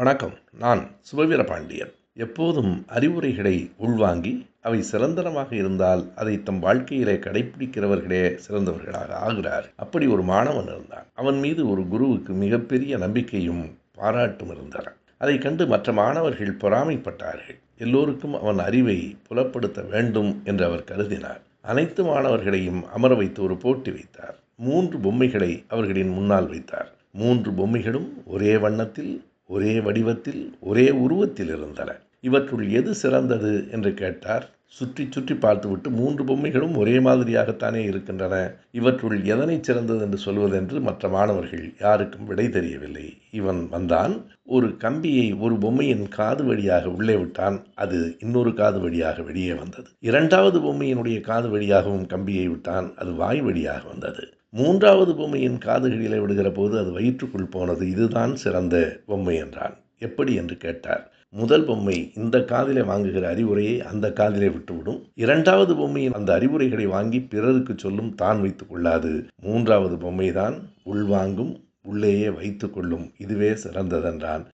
வணக்கம். நான் சுபவீர பாண்டியன் எப்போதும் அறிவுரைகளை உள்வாங்கி அவை சிறந்தனமாக இருந்தால் அதை தம் வாழ்க்கையிலே கடைபிடிக்கிறவர்களே சிறந்தவர்களாக ஆகிறார். அப்படி ஒரு மாணவன் இருந்தான். அவன் மீது ஒரு குருவுக்கு மிகப்பெரிய நம்பிக்கையும் பாராட்டும் இருந்தன. அதை கண்டு மற்ற மாணவர்கள் பொறாமைப்பட்டார்கள். எல்லோருக்கும் அவன் அறிவை புலப்படுத்த வேண்டும் என்று அவர் கருதினார். அனைத்து மாணவர்களையும் அமர வைத்து ஒரு போட்டி வைத்தார். மூன்று பொம்மைகளை அவர்களின் முன்னால் வைத்தார். மூன்று பொம்மைகளும் ஒரே வண்ணத்தில் ஒரே வடிவத்தில் ஒரே உருவத்தில் இருந்தன. இவற்றுள் எது சிறந்தது என்று கேட்டார். சுற்றி சுற்றி பார்த்துவிட்டு மூன்று பொம்மைகளும் ஒரே மாதிரியாகத்தானே இருக்கின்றன. இவற்றுள் எதனை சிறந்தது என்று சொல்வதென்று மற்ற மாணவர்கள் யாருக்கும் விடை தெரியவில்லை. இவன் வந்தான். ஒரு கம்பியை ஒரு பொம்மையின் காது வழியாக உள்ளே விட்டான். அது இன்னொரு காது வழியாக வெளியே வந்தது. இரண்டாவது பொம்மையினுடைய காது வழியாகவும் கம்பியை விட்டான். அது வாய் வழியாக வந்தது. மூன்றாவது பொம்மையின் காதுகளிலே விடுகிற போது அது வயிற்றுக்குள் போனது. இதுதான் சிறந்த பொம்மை என்றான். எப்படி என்று கேட்டார். முதல் பொம்மை இந்த காதிலே வாங்குகிற அறிவுரையை அந்த காதிலே விட்டுவிடும். இரண்டாவது பொம்மையின் அந்த அறிவுரைகளை வாங்கி பிறருக்கு சொல்லும் தான் வைத்துக் கொள்ளாது. மூன்றாவது பொம்மை தான் உள்வாங்கும் உள்ளேயே வைத்து கொள்ளும். இதுவே சிறந்ததென்றான்.